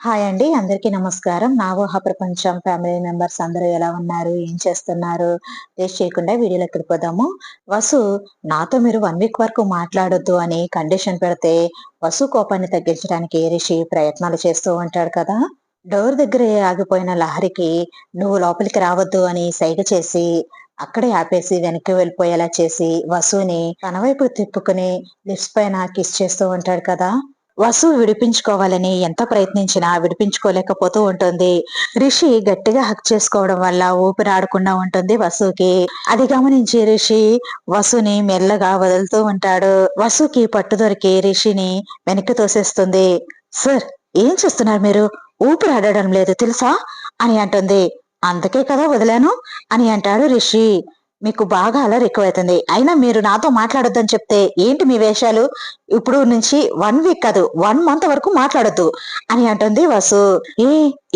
Hi అండి అందరికీ నమస్కారం. నా ఊహ ప్రపంచం ఫ్యామిలీ మెంబర్స్ అందరూ ఎలా ఉన్నారు? ఏం చేస్తున్నారు? టేస్ట్ చేయకుండా వీడియోలోకి పోదాము వసు నాతో మీరు వన్ వీక్ వరకు మాట్లాడొద్దు అని కండిషన్ పెడితే వసు కోపాన్ని తగ్గించడానికి రిషి ప్రయత్నాలు చేస్తూ ఉంటాడు కదా? డోర్ దగ్గరే ఆగిపోయిన లహరికి నువ్వు లోపలికి రావద్దు అని సైగ చేసి అక్కడే ఆపేసి వెనక్కి వెళ్ళిపోయేలా చేసి వసుని తన వైపు తిప్పుకుని లిప్స్ పైన కిస్ చేస్తూ ఉంటాడు కదా? వసు విడిపించుకోవాలని ఎంత ప్రయత్నించినా విడిపించుకోలేకపోతూ ఉంటుంది. రిషి గట్టిగా హక్ చేసుకోవడం వల్ల ఊపిరి ఆడకుండా ఉంటుంది వసుకి అది గమనించి రిషి వసుని మెల్లగా వదులుతూ ఉంటాడు. వసుకి పట్టు దొరికి రిషిని వెనక్కి తోసేస్తుంది. సార్ ఏం చేస్తున్నారు మీరు? ఊపిరి ఆడడం లేదు తెలుసా? అని అంటుంది. అందుకే కదా వదిలాను అని అంటాడు రిషి. మీకు బాగా అలరి ఎక్కువైతుంది. అయినా మీరు నాతో మాట్లాడొద్దని చెప్తే ఏంటి మీ వేషాలు? ఇప్పుడు నుంచి వన్ వీక్ కాదు వన్ మంత్ వరకు మాట్లాడొద్దు అని అంటుంది వసు. ఏ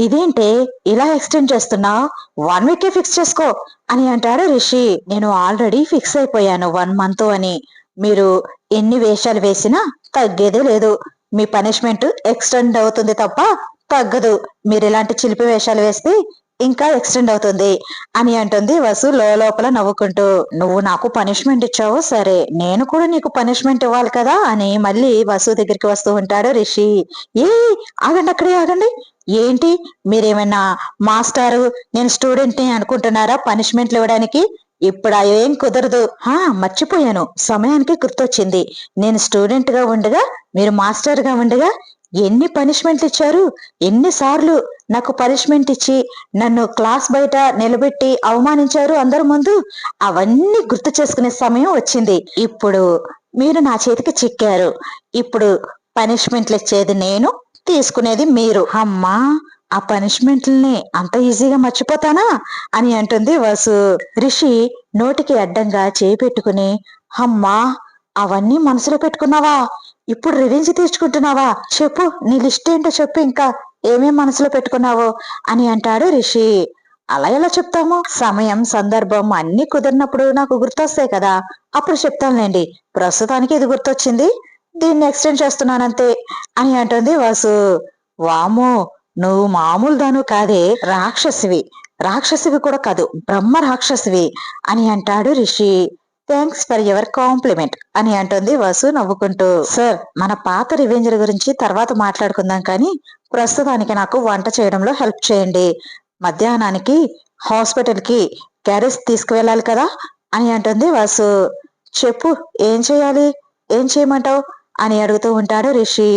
ఇదేంటే? ఇలా ఎక్స్టెండ్ చేస్తున్నావు వన్ వీకే ఫిక్స్ చేసుకో అని అంటాడు రిషి. నేను ఆల్రెడీ ఫిక్స్ అయిపోయాను వన్ మంత్ అని. మీరు ఎన్ని వేషాలు వేసినా తగ్గేదే లేదు. మీ పనిష్మెంట్ ఎక్స్టెండ్ అవుతుంది తప్ప తగ్గదు. మీరు ఇలాంటి చిలిపి వేషాలు వేస్తే ఇంకా ఎక్స్టెండ్ అవుతుంది. అని అంటుంది వసు లోపల నవ్వుకుంటూ నువ్వు నాకు పనిష్మెంట్ ఇచ్చావు సరే నేను కూడా నీకు పనిష్మెంట్ ఇవ్వాలి కదా అని మళ్ళీ వసు దగ్గరికి వస్తూ ఉంటాడు రిషి. ఏ ఆగండి అక్కడే ఆగండి. ఏంటి మీరేమైనా మాస్టారు నేను స్టూడెంట్ని అనుకుంటున్నారా పనిష్మెంట్లు ఇవ్వడానికి? ఇప్పుడు ఏం కుదరదు. హా మర్చిపోయాను. సమయానికి గుర్తొచ్చింది. నేను స్టూడెంట్గా ఉండగా మీరు మాస్టర్గా ఉండగా ఎన్ని పనిష్మెంట్లు ఇచ్చారు? ఎన్నిసార్లు నాకు పనిష్మెంట్ ఇచ్చి నన్ను క్లాస్ బయట నిలబెట్టి అవమానించారు అందరి ముందు? అవన్నీ గుర్తు చేసుకునే సమయం వచ్చింది. ఇప్పుడు మీరు నా చేతికి చిక్కారు. ఇప్పుడు పనిష్మెంట్లు ఇచ్చేది నేను తీసుకునేది మీరు. అమ్మా ఆ పనిష్మెంట్లని అంత ఈజీగా మర్చిపోతానా? అని అంటుంది వసు. రిషి నోటికి అడ్డంగా చేయి పెట్టుకుని అమ్మా అవన్నీ మనసులో పెట్టుకున్నావా? ఇప్పుడు రివెంజ్ తీర్చుకుంటున్నావా? చెప్పు నీ లిస్ట్ ఏంటో చెప్పు ఇంకా. ఏమేం మనసులో పెట్టుకున్నావో? అని అంటాడు రిషి. అలా ఎలా చెప్తాము? సమయం సందర్భం అన్ని కుదిరినప్పుడు నాకు గుర్తొస్తాయి కదా. అప్పుడు చెప్తానులేండి. ప్రస్తుతానికి ఇది గుర్తొచ్చింది. దీన్ని ఎక్స్టెండ్ చేస్తున్నానంతే అని అంటుంది వాసు. వాము నువ్వు మామూలు దాను కాదే రాక్షసివి. రాక్షసివి కూడా కాదు బ్రహ్మ రాక్షసివి అని అంటాడు Rishi. Thanks for your compliment అని అంటుంది వసు నవ్వుకుంటూ. సార్ మన పాత రివెంజర్ గురించి తర్వాత మాట్లాడుకుందాం కానీ ప్రస్తుతానికి నాకు వంట చేయడంలో హెల్ప్ చేయండి. మధ్యాహ్నానికి హాస్పిటల్కి క్యారేజ్ తీసుకువెళ్ళాలి కదా అని అంటుంది వసు. చెప్పు ఏం చేయాలి? ఏం చేయమంటావు? అని అడుగుతూ ఉంటాడు రిషి.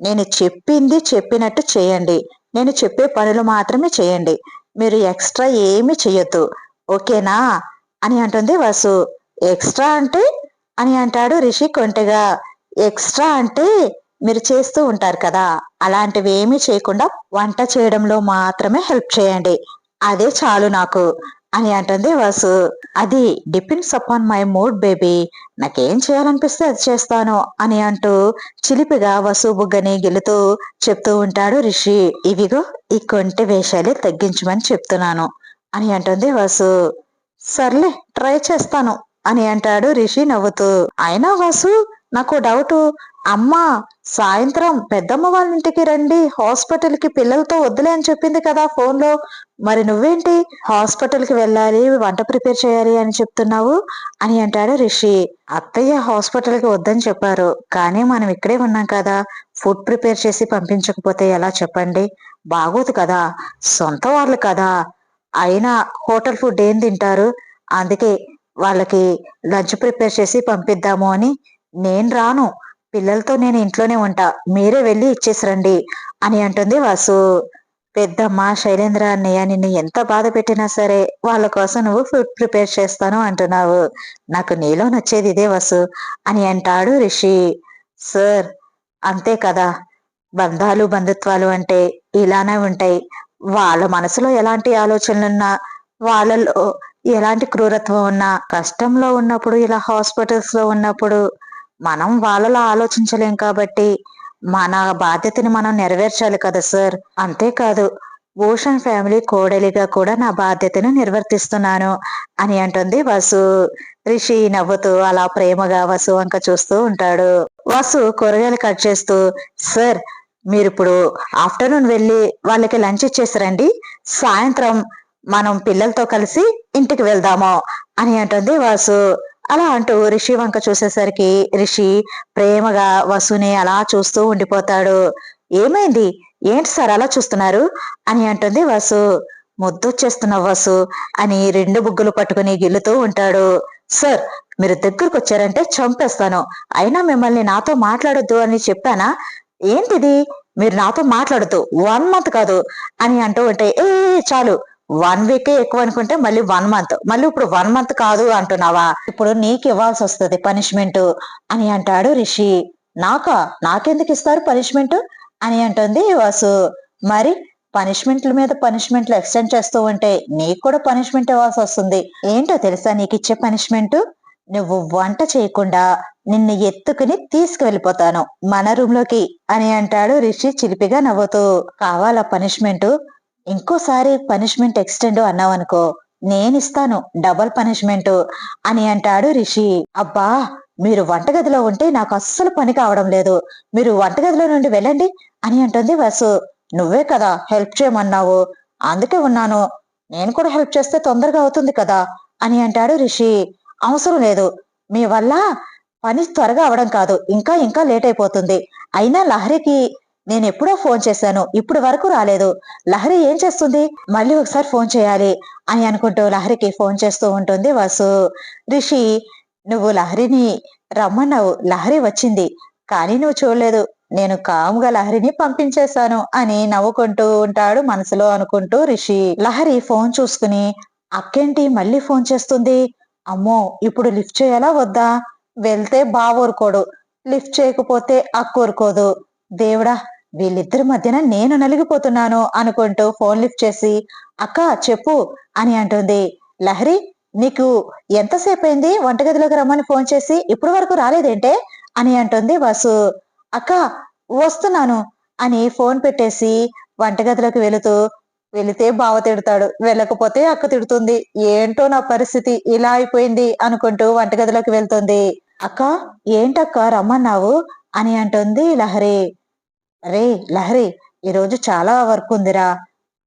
నేను చెప్పింది చెప్పినట్టు చేయండి. నేను చెప్పే పనులు మాత్రమే చేయండి. మీరు ఎక్స్ట్రా ఏమి చేయొద్దు ఓకేనా? అని అంటుంది వసు. ఎక్స్ట్రా అంటే అని అంటాడు రిషి కొంటగా. ఎక్స్ట్రా అంటే మీరు చేస్తూ ఉంటారు కదా అలాంటివి ఏమీ చేయకుండా వంట చేయడంలో మాత్రమే హెల్ప్ చేయండి. అదే చాలు నాకు అని అంటుంది వాసు. అది depends upon my mood baby. నాకేం చేయాలనిపిస్తే అది చేస్తాను అని అంటూ చిలిపిగా వసు బుగ్గని గెలుతూ చెప్తూ ఉంటాడు రిషి. ఇవిగో ఈ కొంటి వేషాలే తగ్గించమని చెప్తున్నాను అని అంటుంది వసు. సర్లే ట్రై చేస్తాను. అని అంటాడు రిషి నవ్వుతూ. అయినా వాసు నాకు డౌట్ అమ్మా సాయంత్రం పెద్దమ్మ వాళ్ళ ఇంటికి రండి. హాస్పిటల్కి పిల్లలతో వద్దులే అని చెప్పింది కదా ఫోన్లో. మరి నువ్వేంటి? హాస్పిటల్కి వెళ్ళాలి వంట ప్రిపేర్ చేయాలి అని చెప్తున్నావు అని అంటాడు రిషి. అత్తయ్య హాస్పిటల్కి వద్దని చెప్పారు. కానీ మనం ఇక్కడే ఉన్నాం కదా. ఫుడ్ ప్రిపేర్ చేసి పంపించకపోతే ఎలా చెప్పండి? బాగోదు కదా. సొంత వాళ్ళు కదా. అయినా హోటల్ ఫుడ్ ఏం తింటారు? అందుకే వాళ్ళకి లంచ్ ప్రిపేర్ చేసి పంపిద్దాము అని నేను రాను. పిల్లలతో నేను ఇంట్లోనే ఉంటా. మీరే వెళ్ళి ఇచ్చేసి రండి అని అంటుంది వాసు. పెద్దమ్మ శైలేంద్ర అన్నయ్య నిన్ను ఎంత బాధ పెట్టినా సరే వాళ్ళ కోసం నువ్వు ఫుడ్ ప్రిపేర్ చేస్తాను అంటున్నావు. నాకు నీలో నచ్చేది ఇదే వసు అని అంటాడు రిషి. సార్ అంతే కదా. బంధాలు బంధుత్వాలు అంటే ఇలానే ఉంటాయి. వాళ్ళ మనసులో ఎలాంటి ఆలోచనలున్నా వాళ్ళలో ఎలాంటి క్రూరత్వం ఉన్నా కష్టంలో ఉన్నప్పుడు ఇలా హాస్పిటల్స్లో ఉన్నప్పుడు మనం వాళ్ళలో ఆలోచించలేం కాబట్టి మన బాధ్యతని మనం నెరవేర్చాలి కదా సార్. అంతేకాదు భూషణ్ ఫ్యామిలీ కోడలిగా కూడా నా బాధ్యతను నిర్వర్తిస్తున్నాను అని అంటుంది వసు. రిషి నవ్వుతూ అలా ప్రేమగా వసు వంక చూస్తూ ఉంటాడు. వసు కూరగాయలు కట్ చేస్తూ సార్ మీరిప్పుడు ఆఫ్టర్నూన్ వెళ్ళి వాళ్ళకి లంచ్ ఇచ్చేసారండి సాయంత్రం మనం పిల్లలతో కలిసి ఇంటికి వెళ్దాము అని అంటుంది వాసు. అలా అంటూ రిషి వంక చూసేసరికి రిషి ప్రేమగా వసుని అలా చూస్తూ ఉండిపోతాడు. ఏమైంది? ఏంటి సార్ అలా చూస్తున్నారు? అని అంటుంది వసు. ముద్దొచ్చేస్తున్న వసు అని రెండు బుగ్గులు పట్టుకుని గిల్లుతూ ఉంటాడు. సార్ మీరు దగ్గరకు వచ్చారంటే చంపేస్తాను. అయినా మిమ్మల్ని నాతో మాట్లాడొద్దు అని చెప్పానా? ఏంటిది? మీరు నాతో మాట్లాడుతూ వన్ మంత్ కాదు అని అంటూ ఉంటే ఏ చాలు. వన్ వీకే ఎక్కువ అనుకుంటే మళ్ళీ వన్ మంత్ మళ్ళీ ఇప్పుడు వన్ మంత్ కాదు అంటున్నావా? ఇప్పుడు నీకు ఇవ్వాల్సి వస్తుంది పనిష్మెంట్ అని అంటాడు రిషి. నాకా? నాకెందుకు ఇస్తారు పనిష్మెంట్ అని అంటుంది వాసు. మరి పనిష్మెంట్ల మీద పనిష్మెంట్లు ఎక్స్టెండ్ చేస్తూ ఉంటే నీకు కూడా పనిష్మెంట్ ఇవ్వాల్సి వస్తుంది. ఏంటో తెలుసా నీకు ఇచ్చే పనిష్మెంట్ నువ్వు వంట చేయకుండా నిన్ను ఎత్తుకుని తీసుకువెళ్ళిపోతాను మన రూమ్లోకి అని అంటాడు రిషి చిలిపిగా నవ్వుతూ. కావాలా పనిష్మెంట్ ఇంకోసారి పనిష్మెంట్ ఎక్స్టెండ్ అన్నావనుకో నేనిస్తాను డబల్ పనిష్మెంట్ అని అంటాడు రిషి. అబ్బా మీరు వంటగదిలో ఉంటే నాకు అస్సలు పని కావడం లేదు. మీరు వంటగదిలో నుండి వెళ్ళండి అని అంటుంది వసు. నువ్వే కదా హెల్ప్ చేయమన్నావు. అందుకే ఉన్నాను. నేను కూడా హెల్ప్ చేస్తే తొందరగా అవుతుంది కదా అని అంటాడు రిషి. అవసరం లేదు. మీ వల్ల పని త్వరగా అవడం కాదు. ఇంకా ఇంకా లేట్ అయిపోతుంది. అయినా లహరికి నేను ఎప్పుడో ఫోన్ చేశాను ఇప్పుడు వరకు రాలేదు. లహరి ఏం చేస్తుంది? మళ్ళీ ఒకసారి ఫోన్ చేయాలి అని అనుకుంటూ లహరికి ఫోన్ చేస్తూ ఉంటుంది వసు. రిషి నువ్వు లహరిని రమ్మన్నావు లహరి వచ్చింది. కానీ నువ్వు చూడలేదు. నేను కాముగా లహరిని పంపించేశాను అని నవ్వుకుంటూ ఉంటాడు మనసులో అనుకుంటూ రిషి. లహరి ఫోన్ చూసుకుని అక్కేంటి మళ్ళీ ఫోన్ చేస్తుంది? అమ్మో ఇప్పుడు లిఫ్ట్ చేయాలా వద్దా? వెళ్తే బావోరుకోడు. లిఫ్ట్ చేయకపోతే అక్కూరుకోదు. దేవుడా వీళ్ళిద్దరి మధ్యన నేను నలిగిపోతున్నాను అనుకుంటూ ఫోన్ లిఫ్ట్ చేసి అక్క చెప్పు అని అంటుంది. లహరి నీకు ఎంతసేపు అయింది వంటగదిలోకి రమ్మని ఫోన్ చేసి ఇప్పటి వరకు రాలేదేంటే? అని అంటుంది వసు. అక్క వస్తున్నాను అని ఫోన్ పెట్టేసి వంటగదిలోకి వెళుతూ వెళితే బావ తిడతాడు వెళ్ళకపోతే అక్క తిడుతుంది. ఏంటో నా పరిస్థితి ఇలా అయిపోయింది అనుకుంటూ వంటగదిలోకి వెళ్తుంది. అక్క ఏంటక్క రమ్మన్నావు? అని అంటుంది లహరి. రే లహరి ఈరోజు చాలా వర్క్ ఉందిరా.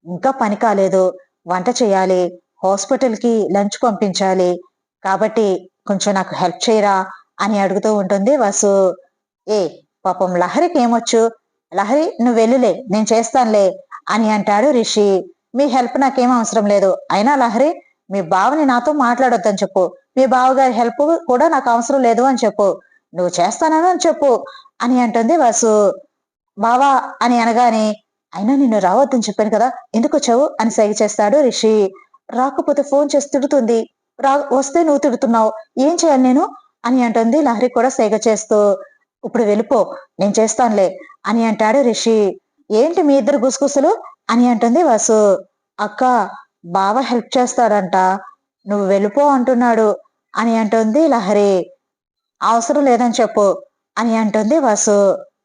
ఇంకా పని కాలేదు. వంట చేయాలి. హాస్పిటల్కి లంచ్ పంపించాలి. కాబట్టి కొంచెం నాకు హెల్ప్ చేయరా అని అడుగుతూ ఉంటుంది వసు. ఏ పాపం లహరికి ఏమొచ్చు? లహరి నువ్వు వెళ్ళులే నేను చేస్తానులే అని అంటాడు రిషి. మీ హెల్ప్ నాకేం అవసరం లేదు. అయినా లహరి మీ బావని నాతో మాట్లాడొద్దని చెప్పు. మీ బావగారి హెల్ప్ కూడా నాకు అవసరం లేదు అని చెప్పు. నువ్వు చేస్తానని అని చెప్పు అని అంటుంది వసు. బావా అని అనగానే అయినా నిన్ను రావద్దని చెప్పాను కదా ఎందుకు వచ్చావు? అని సైగ చేస్తాడు రిషి. రాకపోతే ఫోన్ చేసి తిడుతుంది. రా వస్తే నువ్వు తిడుతున్నావు. ఏం చేయాలి నేను? అని అంటుంది లహరి కూడా సైగ చేస్తూ. ఇప్పుడు వెళ్ళిపో నేను చేస్తానులే అని అంటాడు రిషి. ఏంటి మీ ఇద్దరు గుసగుసలు? అని అంటుంది వాసు. అక్క బావ హెల్ప్ చేస్తాడంట. నువ్వు వెళ్ళిపో అంటున్నాడు అని అంటుంది లహరి. అవసరం లేదని చెప్పు అని అంటుంది వాసు.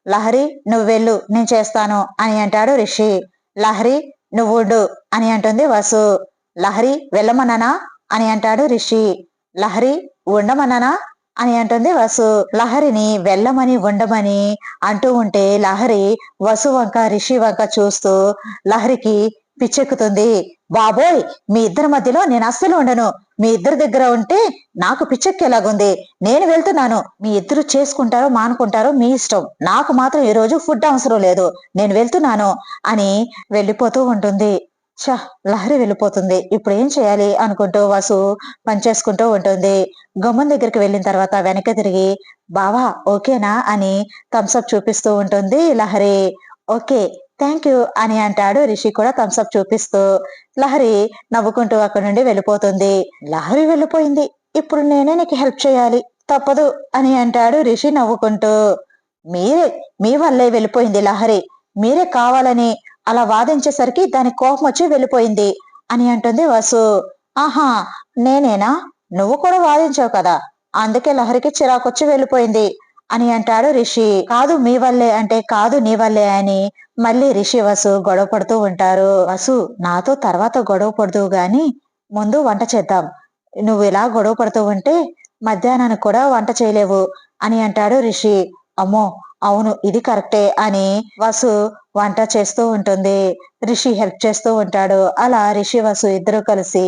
లహరి నువ్వు వెళ్ళు నేను చేస్తాను అని అంటాడు రిషి. లహరి నువ్వు ఉండు అని అంటుంది వసు. లహరి వెళ్ళమన్నానా? అని అంటాడు రిషి. లహరి ఉండమన్నానా? అని అంటుంది వసు. లహరిని వెళ్ళమని ఉండమని అంటూ ఉంటే లహరి వసు వంక రిషి వంక చూస్తూ లహరికి పిచ్చెక్కుతుంది. బాబోయ్ మీ ఇద్దరి మధ్యలో నేను అస్సలు ఉండను. మీ ఇద్దరి దగ్గర ఉంటే నాకు పిచ్చెక్కేలాగుంది. నేను వెళ్తున్నాను. మీ ఇద్దరు చేసుకుంటారో మానుకుంటారో మీ ఇష్టం. నాకు మాత్రం ఈ రోజు ఫుడ్ అవసరం లేదు. నేను వెళ్తున్నాను అని వెళ్ళిపోతూ ఉంటుంది. చ లహరి వెళ్ళిపోతుంది. ఇప్పుడు ఏం చేయాలి అనుకుంటూ వసు పనిచేసుకుంటూ ఉంటుంది. గుమ్మం దగ్గరికి వెళ్ళిన తర్వాత వెనక్కి తిరిగి బావా ఓకేనా? అని థమ్స్అప్ చూపిస్తూ ఉంటుంది లహరి. ఓకే థ్యాంక్ యూ అని అంటాడు రిషి కూడా థమ్స్అప్ చూపిస్తూ. లహరి నవ్వుకుంటూ అక్కడి నుండి వెళ్ళిపోతుంది. లహరి వెళ్ళిపోయింది. ఇప్పుడు నేనే నీకు హెల్ప్ చేయాలి. తప్పదు అని అంటాడు రిషి నవ్వుకుంటూ. మీరే మీ వల్లే వెళ్ళిపోయింది లహరి. మీరే కావాలని అలా వాదించేసరికి దాని కోపం వచ్చి వెళ్ళిపోయింది అని అంటుంది వసు. ఆహా నేనేనా? నువ్వు కూడా వాదించావు కదా. అందుకే లహరికి చిరాకొచ్చి వెళ్ళిపోయింది. అని అంటాడు రిషి. కాదు మీ వల్లే అంటే కాదు నీ వల్లే అని మళ్ళీ రిషి వసు గొడవ పడుతూ ఉంటారు. వసు నాతో తర్వాత గొడవ పడుతూ గాని ముందు వంట చేద్దాం. నువ్వు ఇలా గొడవ పడుతూ ఉంటే మధ్యాహ్నానికి కూడా వంట చేయలేవు అని అంటాడు రిషి. అమ్మో అవును ఇది కరెక్టే అని వసు వంట చేస్తూ ఉంటుంది. రిషి హెల్ప్ చేస్తూ ఉంటాడు. అలా రిషి వసు ఇద్దరు కలిసి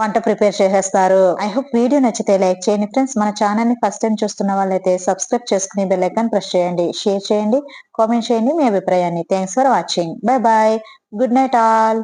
వంట ప్రిపేర్ చేసేస్తారు. ఐ హోప్ వీడియో నచ్చితే లైక్ చేయండి. ఫ్రెండ్స్ మన ఛానల్ని ఫస్ట్ టైం చూస్తున్న వాళ్ళైతే సబ్స్క్రైబ్ చేసుకుని బెల్ ఐకాన్ ప్రెస్ చేయండి. షేర్ చేయండి. కామెంట్ చేయండి మీ అభిప్రాయాన్ని. Thanks for watching. Bye bye. Good night all.